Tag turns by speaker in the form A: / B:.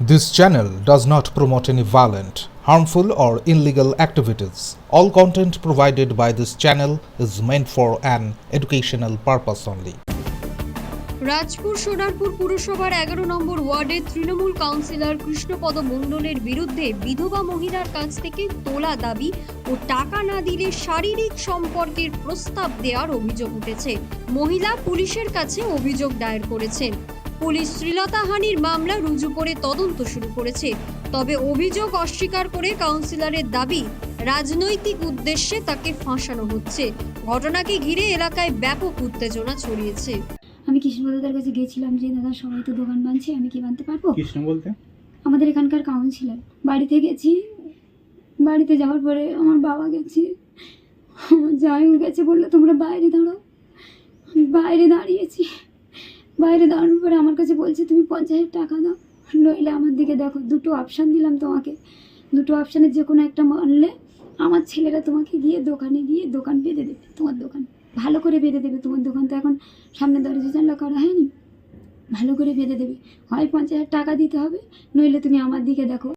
A: This channel does not promote any violent, harmful, or illegal activities. All content provided by this channel is meant for an educational purpose only.
B: Rajpur Sonarpur পুরসভার এগারো নম্বর ওয়ার্ডের Trinamool councillor Krishnapada মণ্ডলের বিরুদ্ধে বিধবা মহিলার কাছ থেকে তোলা দাবি ও টাকা না দিলে শারীরিক সম্পর্কের প্রস্তাব দেওয়ার অভিযোগ উঠেছে মহিলা পুলিশের কাছে অভিযোগ দায়ের করেছেন পুলিশ শ্রীলতাহানির মামলা রুজু করে তদন্ত শুরু করেছে। তবে অভিযোগ অস্বীকার করে কাউন্সিলরের দাবি রাজনৈতিক উদ্দেশ্যে তাকে ফাঁসানো হচ্ছে। ঘটনাকে ঘিরে এলাকায় ব্যাপক উত্তেজনা ছড়িয়েছে।
C: আমি কৃষ্ণপদাদার কাছে গিয়েছিলাম যে দাদা সবাই তো দোকান বানছে আমি কি বানতে পারব?
D: কৃষ্ণ বলতে?
C: আমাদের এখানকার কাউন্সিলর। বাড়িতে গেছি। বাড়িতে যাওয়ার পরে আমার বাবা গেছে। আমার জায়ও গেছে বলল তোমরা বাইরে দাঁড়াও। আমি বাইরে দাঁড়িয়েছি। বাইরে দাঁড়ানোর পরে আমার কাছে বলছে, তুমি পঞ্চাশ টাকা দাও। নইলে আমার দিকে দেখো, দুটো অপশান দিলাম তোমাকে। দুটো অপশানের যে কোনো একটা মানলে আমার ছেলেরা তোমাকে গিয়ে দোকানে গিয়ে দোকান বেঁধে দেবে, তোমার দোকান। ভালো করে বেঁধে দেবে, তোমার দোকান তো এখন সামনে দরজা জানলা করা হয়নি। ভালো করে বেঁধে দেবে। হয় পঞ্চাশ টাকা দিতে হবে, নইলে তুমি আমার দিকে দেখো।